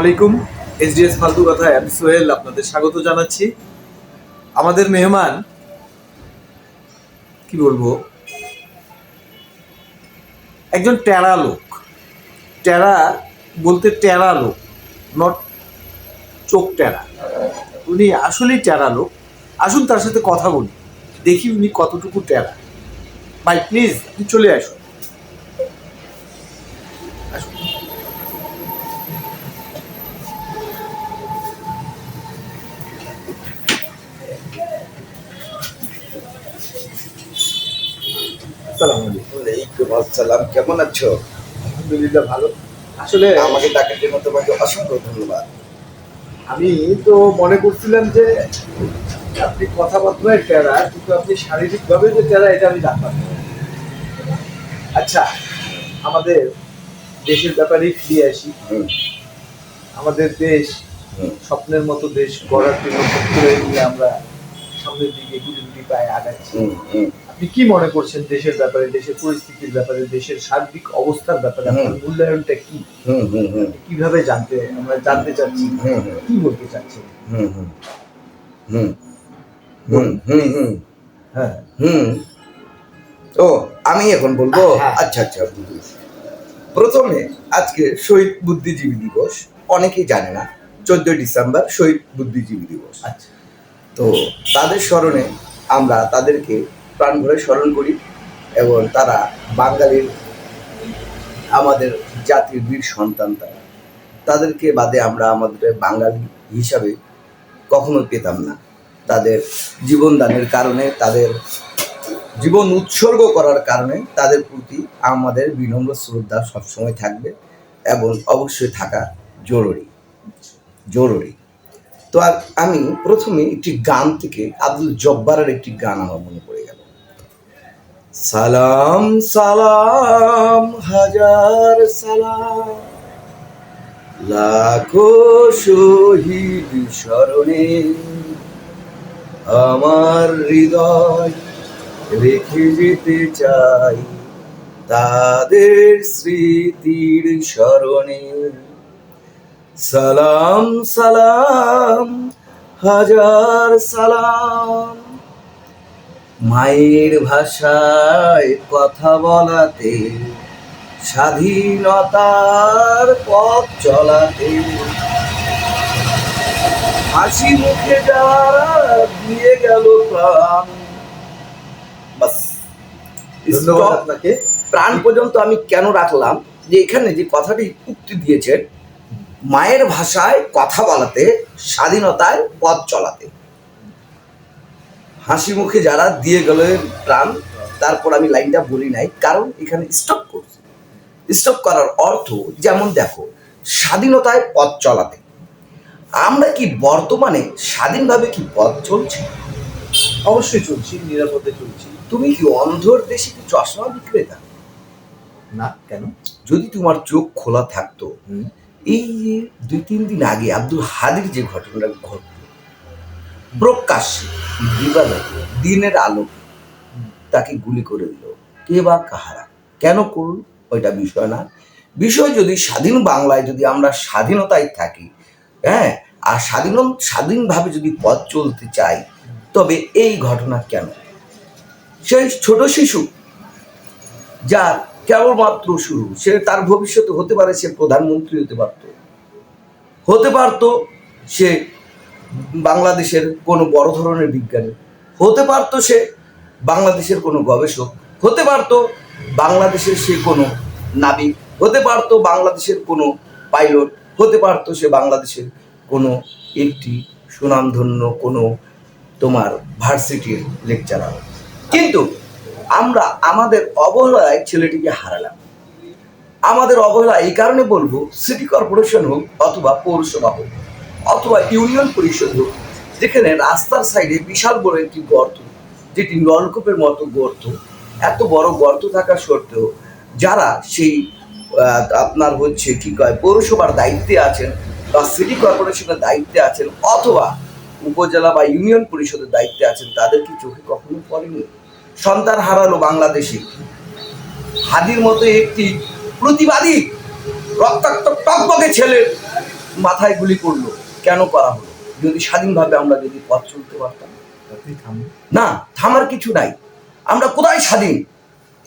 আলাইকুম। এসডিএস ফালতু কথায় আমি সোহেল আপনাদের স্বাগত জানাচ্ছি। আমাদের মেহমান, কি বলব? একজন টেরা লোক। টেরা বলতে টেরা লোক নট চোখ টেরা। উনি আসলেই টেরা লোক। আসুন তার সাথে কথা বলি। দেখি উনি কতটুকু টেরা। ভাই প্লিজ চলে আসুন। আসসালামু ওয়ালাইকুম আসসালাম কেমন আছো? আলহামদুলিল্লাহ ভালো। আসলে আমাকে ডাকার জন্য তোমাকে অসংখ্য ধন্যবাদ। আমি তো মনে করছিলাম যে আপনি কথাবার্তায় টেরা কিন্তু আপনি শারীরিকভাবে যে টেরা এটা আমি জানতাম আচ্ছা আমাদের দেশের ব্যাপারে ফিরে আসি। আমাদের দেশ স্বপ্নের মতো দেশ গড়ার জন্য আমরা সামনের দিকে গুটি গুটি পায়ে আগাচ্ছি। আপনি কি মনে করছেন দেশের ব্যাপারে দেশের পরিস্থিতির ব্যাপারে দেশের সার্বিক অবস্থার ব্যাপারে? আপনার মূল্যায়নটা কি? হুম, হুম, হুম, কীভাবে জানতে আমরা জানতে চাচ্ছি? কি বলতে চাচ্ছেন? হ্যাঁ। হুম। ও আমি এখন বলব? হ্যাঁ। আচ্ছা আচ্ছা প্রথমে আজকে শহীদ বুদ্ধিজীবী দিবস অনেকেই জানে না। চোদ্দই ডিসেম্বর শহীদ বুদ্ধিজীবী দিবস। আচ্ছা। তো তাদের স্মরণে আমরা তাদেরকে প্রাণ ভরে স্মরণ করি এবং তারা বাঙালির আমাদের জাতির বীর সন্তান তারা। তাদেরকে বাদে আমরা আমাদের বাঙালি হিসাবে কখনো পেতাম না। তাদের জীবনদানের কারণে, তাদের জীবন উৎসর্গ করার কারণে তাদের প্রতি আমাদের বিনম্র শ্রদ্ধা সবসময় থাকবে এবং অবশ্যই থাকা জরুরি জরুরি। তো আমি প্রথমে একটি গান থেকে আব্দুল জব্বারের একটি গান আমার মনে পড়ে। সালাম সালাম, হাজার সালাম। লাখো শহীদ স্মরণে আমার হৃদয় রেখে যেতে চাই তাদের স্মৃতির স্মরণে। সালাম সালাম, হাজার সালাম। মায়ের ভাষায় কথা বলাতে, স্বাধীনতার পথ চলাতে। হাসি মুখে যারা দিয়ে গেল প্রাণ। আপনাকে। প্রাণ পর্যন্ত আমি কেন রাখলাম? যে এখানে যে কথাটি উক্তি দিয়েছেন, মায়ের ভাষায় কথা বলাতে স্বাধীনতায় পথ চলাতে। হাসি মুখে যারা দিয়ে গেলেন প্রাণ তারপর আমি লাইনটা বলি নাই কারণ এখানে স্টপ করছি। স্টপ করার অর্থ যেমন দেখো স্বাধীনতায় পথ চলাতে। আমরা কি বর্তমানে স্বাধীনভাবে কি পথ চলছি? অবশ্যই চলছি নিরাপদে চলছি। তুমি কি অন্ধর দেশে কি চশমা বিক্রেতা? না কেন? যদি তোমার চোখ খোলা থাকতো এই যে দুই তিন দিন আগে আব্দুল হাদির যে ঘটনাটা ঘটল প্রকাশ্যে দিবালোকে দিনের আলো তাকে গুলি করে দিল। কে বা কাহারা? কেন করল? ওইটা বিষয় না। বিষয় যদি স্বাধীন বাংলায় যদি আমরা স্বাধীনতায় থাকি হ্যাঁ আর স্বাধীন, স্বাধীনভাবে যদি পথ চলতে চাই, তবে এই ঘটনা কেন? সেই ছোট শিশু যার কেবলমাত্র শুরু, সে তার ভবিষ্যতে হতে পারে, সে প্রধানমন্ত্রী হতে পারত। হতে পারত, সে বাংলাদেশের কোনো বড় ধরনের বিজ্ঞানী। হতে পারত সে বাংলাদেশের কোনো গবেষক, হতে পারত বাংলাদেশের সে কোনো নাবিক, হতে পারত বাংলাদেশের কোনো পাইলট, হতে পারত সে বাংলাদেশের কোনো একটি সুনামধন্য কোনো তোমার ভার্সিটির লেকচারার। কিন্তু আমরা আমাদের অবহেলায় ছেলেটিকে হারালাম। আমাদের অবহেলা এই কারণে বলব, সিটি কর্পোরেশন হোক অথবা পৌরসভা হোক অথবা ইউনিয়ন পরিষদ হোক, যেখানে রাস্তার সাইডে বিশাল বড় একটি গর্ত, যেটি নলকূপের মতো গর্ত, এত বড় গর্ত থাকা সত্ত্বেও যারা সেই আপনার হচ্ছে কি কয়, পৌরসভার দায়িত্বে আছেন বা সিটি কর্পোরেশনের দায়িত্বে আছেন অথবা উপজেলা বা ইউনিয়ন পরিষদের দায়িত্বে আছেন তাদের কি চোখে কখনো পড়েনি। সন্তান হারালো বাংলাদেশে। হাদির মতো একটি প্রতিবাদী রক্তাক্ত টকবকে ছেলে মাথায় গুলি করল। কেন করা হলো? যদি স্বাধীনভাবে আমরা যদি পথ চলতে পারতাম। না থামার কিছু নাই। আমরা কোথায় স্বাধীন?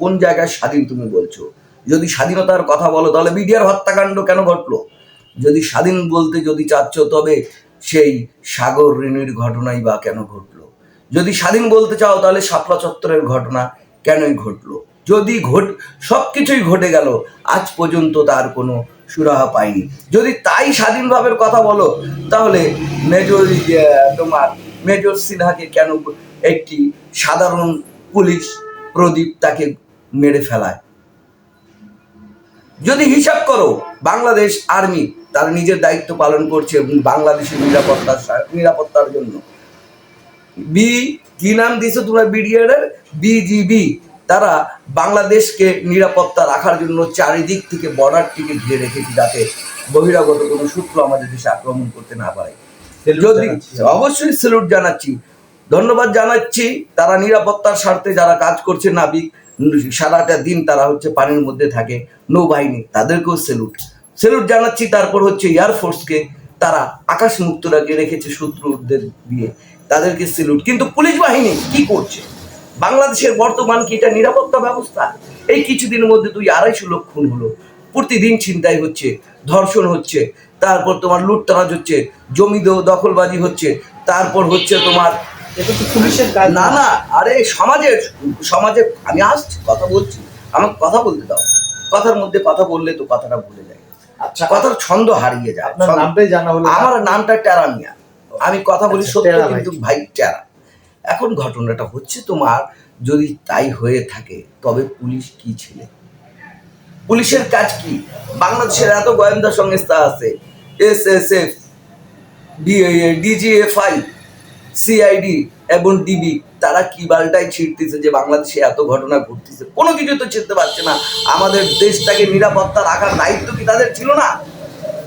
কোন জায়গায় স্বাধীন তুমি বলছো? যদি স্বাধীনতার কথা বলো তাহলে বিডিআর হত্যাকাণ্ড কেন ঘটলো? যদি স্বাধীন বলতে যদি চাচ্ছ তবে সেই সাগর ঋণের ঘটনাই বা কেন ঘটলো? যদি স্বাধীন বলতে চাও তাহলে শাপলা চত্বরের ঘটনা কেনই ঘটলো? যদি ঘট সব কিছুই ঘটে গেল আজ পর্যন্ত তার কোনো সুরাহা পায়নি যদি তাই স্বাধীনভাবের কথা বলো তাহলে মেজর ইয়ে, তোমার মেজর সিনহাকে কেন একটি সাধারণ পুলিশ প্রদীপ তাকে মেরে ফেলায়? যদি হিসাব করো বাংলাদেশ আর্মি তারা নিজের দায়িত্ব পালন করছে বাংলাদেশের নিরাপত্তার নিরাপত্তার জন্য। বি কি নাম দিয়েছ তোমরা বিডিআর বিজিবি তারা বাংলাদেশকে নিরাপত্তা রাখার জন্য চারিদিক থেকে বর্ডারটিকে ঘিরে রেখেছে যাতে বহিরাগত কোনো সূত্র আমাদের দেশে আক্রমণ করতে না পারে। যদি অবশ্যই স্যালুট জানাচ্ছি। ধন্যবাদ জানাচ্ছি। তারা নিরাপত্তার স্বার্থে যারা কাজ করছে নাবিক সারাটা দিন তারা হচ্ছে পানির মধ্যে থাকে নৌবাহিনী তাদেরকেও স্যালুট স্যালুট জানাচ্ছি তারপর হচ্ছে এয়ারফোর্সকে তারা আকাশ মুক্ত রাখে রেখেছে শত্রুদের দিয়ে তাদেরকে স্যালুট কিন্তু পুলিশ বাহিনী কি করছে? বাংলাদেশের বর্তমান কি এটা নিরাপত্তা ব্যবস্থা? এই কিছুদিনের মধ্যে দুই আড়াইশো লোক খুন হলো। প্রতিদিন ছিনতাই হচ্ছে ধর্ষণ হচ্ছে তারপর তোমার লুটতরাজ হচ্ছে জমি দখলবাজি হচ্ছে তারপর হচ্ছে তোমার পুলিশের কাজ? না না আরে সমাজের সমাজে আমি আসছি কথা বলছি আমাকে কথা বলতে দাও। কথার মধ্যে কথা বললে তো কথাটা ভুলে যায়। আচ্ছা। কথার ছন্দ হারিয়ে যায়। আপনার নামটাই জানা হলো আমার নামটা টেরা মিয়া আমি কথা বলি আচ্ছা, সত্য ভাই। কিন্তু ভাই টেরা। এখন ঘটনাটা হচ্ছে তোমার যদি তাই হয়ে থাকে, তবে পুলিশ কি ছিল? পুলিশের কাজ কি? বাংলাদেশের এত গোয়েন্দা সংস্থা আছে S S F DGFI, CID এবং ডিবি, তারা কি বালটাই ছিটতেছে যে বাংলাদেশে এত ঘটনা ঘটতেছে? কোনো কিছু তো ছিটতে পারছে না। আমাদের দেশটাকে নিরাপত্তা রাখার দায়িত্ব কি তাদের ছিল না?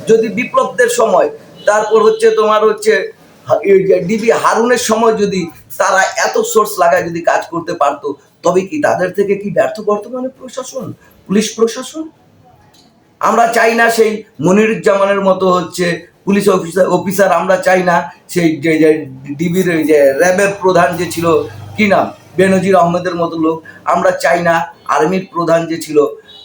যদি বিপ্লবদের সময়, তারপর হচ্ছে তোমার হচ্ছে ডিবি হারুনের সময় যদি তারা এত সোর্স লাগায় যদি কাজ করতে পারতো, তবে কি তাদের থেকে কি ব্যর্থ বর্তমানে প্রশাসন? পুলিশ প্রশাসন? আমরা চাই না সেই মনিরুজ্জামানের মতো হচ্ছে পুলিশ অফিসার অফিসার আমরা চাই না সেই যে ডিবির যে র্যাবের প্রধান যে ছিল, কি নাম? বেনজির আহমেদের মতো লোক। আমরা চাই না আর্মির প্রধান যে ছিল,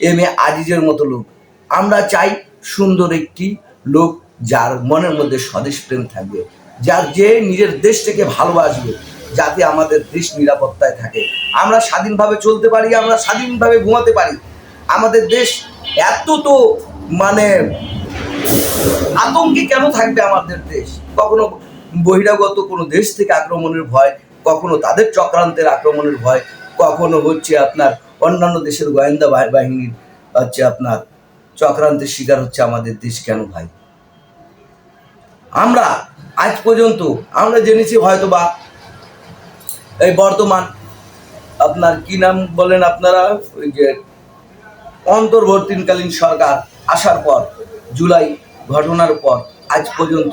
এম এ আজিজের মতো লোক। আমরা চাই সুন্দর একটি লোক যার মনের মধ্যে স্বদেশ প্রেম থাকবে। যার যে নিজের দেশটাকে ভালোবাসবে, যাতে আমাদের দেশ নিরাপত্তায় থাকে। আমরা স্বাধীনভাবে চলতে পারি, আমরা স্বাধীনভাবে ঘুমাতে পারি। আমাদের দেশ এত তো মানে আতঙ্কে কেন থাকবে আমাদের দেশ? কখনো বহিরাগত কোনো দেশ থেকে আক্রমণের ভয়, কখনো তাদের চক্রান্তের আক্রমণের ভয়, কখনো হচ্ছে আপনার অন্যান্য দেশের গোয়েন্দা বাহি- বাহিনীর হচ্ছে আপনার চক্রান্তের শিকার হচ্ছে আমাদের দেশ কেন ভাই? আমরা আজ পর্যন্ত আমরা জেনেছি হয়তো বা এই বর্তমান আপনার কি নাম বলেন আপনারা? ওই যে অন্তর্বর্তীকালীন সরকার আসার পর, জুলাই ঘটনার পর আজ পর্যন্ত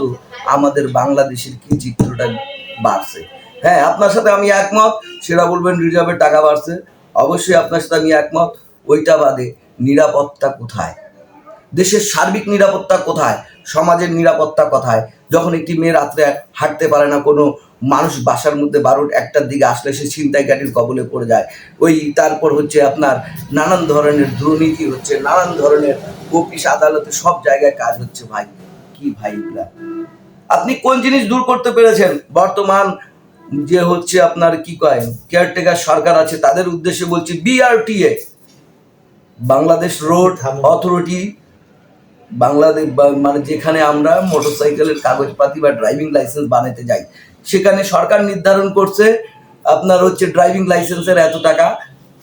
আমাদের বাংলাদেশের কি চিত্রটা বাড়ছে। হ্যাঁ আপনার সাথে আমি একমত, সেটা বলবেন রিজার্ভের টাকা বাড়ছে। অবশ্যই আপনার সাথে আমি একমত, ওইটা বাদে নিরাপত্তা কোথায়? দেশের সার্বিক নিরাপত্তা কোথায়? সমাজের নিরাপত্তা কথায়। যখন একটি মেয়ে রাত্রে হাঁটতে পারে না কোনো মানুষ বাসার মধ্যে বারোট একটার দিকে আসলে সে ছিনতাইকারীর কবলে পড়ে যায়। ওই তারপর হচ্ছে আপনার নানান ধরনের দুর্নীতি হচ্ছে নানান ধরনের অফিস আদালতে সব জায়গায় কাজ হচ্ছে। ভাই কি ভাই এগুলা? আপনি কোন জিনিস দূর করতে পেরেছেন? বর্তমান যে হচ্ছে আপনার কি কয় কেয়ারটেকার সরকার আছে তাদের উদ্দেশ্যে বলছি BRTA Bangladesh road authority Bangladesh মানে যেখানে আমরা মোটরসাইকেলের কাগজপাতি বা ড্রাইভিং লাইসেন্স বানাতে যাই সেখানে সরকার নির্ধারণ করছে আপনার হচ্ছে ড্রাইভিং লাইসেন্সের এত টাকা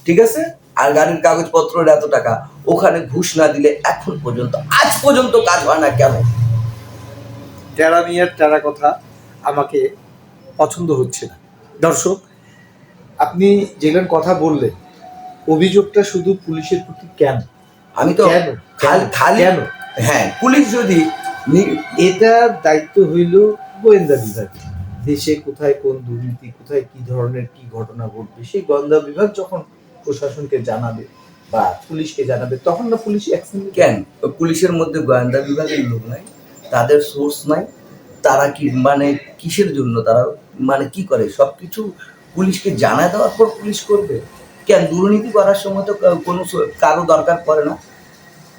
ঠিক আছে? আর গাড়ির কাগজপত্রের এত টাকা ওখানে ঘুষ না দিলে এখন পর্যন্ত আজ পর্যন্ত কাজ হয় না কেন? টেরা মিয়ার টেরা কথা আমাকে পছন্দ হচ্ছে না। দর্শক আপনি যেগুলো কথা বললেন অভিযোগটা শুধু পুলিশের প্রতি কেন? আমি তো কেন? খালি খালি কেন? হ্যাঁ পুলিশ যদি এটার দায়িত্ব হইল গোয়েন্দা বিভাগ। দেশে কোথায় কোন দুর্নীতি, কোথায় কি ধরনের কি ঘটনা ঘটবে, সেই গোয়েন্দা বিভাগ যখন প্রশাসনকে জানাবে বা পুলিশকে জানাবে, তখন না পুলিশ অ্যাকশন কেন? পুলিশের মধ্যে গোয়েন্দা বিভাগের লোক নাই, তাদের সোর্স নাই, তারা কি মানে কিসের জন্য, তারা মানে কি করে? সব কিছু পুলিশকে জানায় দেওয়ার পর পুলিশ করবে। কেন? দুর্নীতি করার সময় তো কোনো কারও দরকার পড়ে না।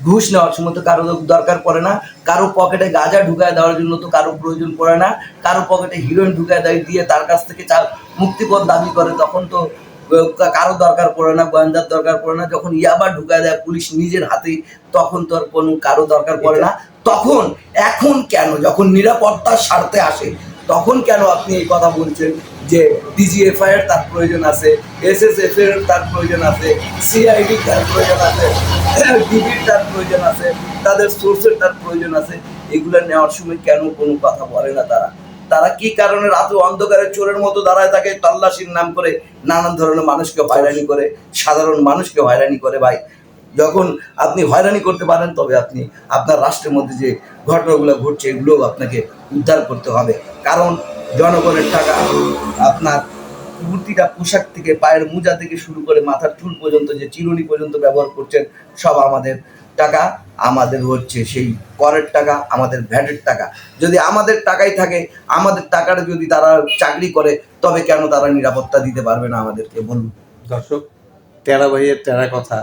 ঘুষ নেওয়ার সময় তো কারও দরকার পড়ে না কারও পকেটে গাঁজা ঢুকায় দেওয়ার জন্য তো কারও প্রয়োজন পড়ে না কারও পকেটে হিরোইন ঢুকায় দেয় দিয়ে তার কাছ থেকে চা মুক্তিপদ দাবি করে তখন তো কারও দরকার পড়ে না গোয়েন্দার দরকার পড়ে না যখন ইয়াবা ঢুকায় দেয় পুলিশ নিজের হাতেই তখন তো আর কোনো কারও দরকার পড়ে না। তখন এখন কেন? যখন নিরাপত্তার স্বার্থে আসে তখন কেন আপনি এই কথা বলছেন যে ডিজিএফআই এর তার প্রয়োজন আছে এসএসএফ এর তার প্রয়োজন আছে সিআইডি তার প্রয়োজন আছে ডিবির তার প্রয়োজন আছে, তাদের সোর্সের তার প্রয়োজন আছে, এগুলো নেওয়ার সময় কেন কোনো কথা বলে না তারা? তারা কি কারণে রাতে অন্ধকারে চোরের মতো দাঁড়ায় থাকে, তল্লাশির নাম করে, নানান ধরনের মানুষকে হয়রানি করে, সাধারণ মানুষকে হয়রানি করে ভাই? যখন আপনি হয়রানি করতে পারেন, তবে আপনি আপনার রাষ্ট্রের মধ্যে যে ঘটনাগুলো ঘটছে, এগুলোও আপনাকে উদ্ধার করতে হবে। কারণ জনগণের টাকা আপনার কুর্তিটা, পোশাক থেকে, পায়ের মোজা থেকে শুরু করে মাথার চুল পর্যন্ত, যে চিরুনি পর্যন্ত ব্যবহার করছেন, সব আমাদের টাকা, আমাদের হচ্ছে সেই করের টাকা, আমাদের ভ্যাটের টাকা। যদি আমাদের টাকাই থাকে, আমাদের টাকাটা যদি তারা চাকরি করে, তবে কেন তারা নিরাপত্তা দিতে পারবে না আমাদেরকে? বলুন। দর্শক টেরা ভাইয়ের টেরা কথা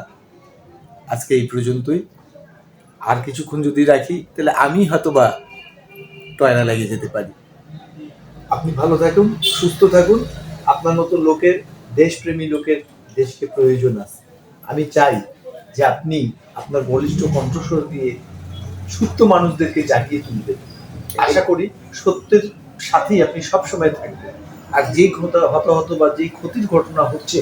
আজকে এই পর্যন্তই। আর কিছুক্ষণ যদি রাখি, তাহলে আমি হয়তো বা টয়না লাগিয়ে যেতে পারি। আপনি ভালো থাকুন, সুস্থ থাকুন। আপনার মতো লোকের, দেশপ্রেমী লোকের দেশকে প্রয়োজন আছে। আমি চাই যে আপনি আপনার বলিষ্ঠ কণ্ঠস্বর দিয়ে সুস্থ মানুষদেরকে জাগিয়ে তুলবেন। আশা করি সত্যের সাথেই আপনি সবসময় থাকবেন। আর যে হতাহত বা যে ক্ষতির ঘটনা হচ্ছে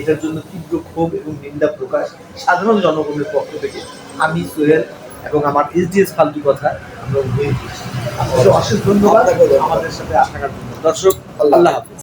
এটার জন্য তীব্র ক্ষোভ এবং নিন্দা প্রকাশ সাধারণ জনগণের পক্ষ থেকে। আমি সোহেল এবং আমার এসডিএস ফালতু কথা আমরা উভয় করছি আপনাকে অশেষ ধন্যবাদ। আমাদের সাথে আসার জন্য। দর্শক আল্লাহ হাফিজ।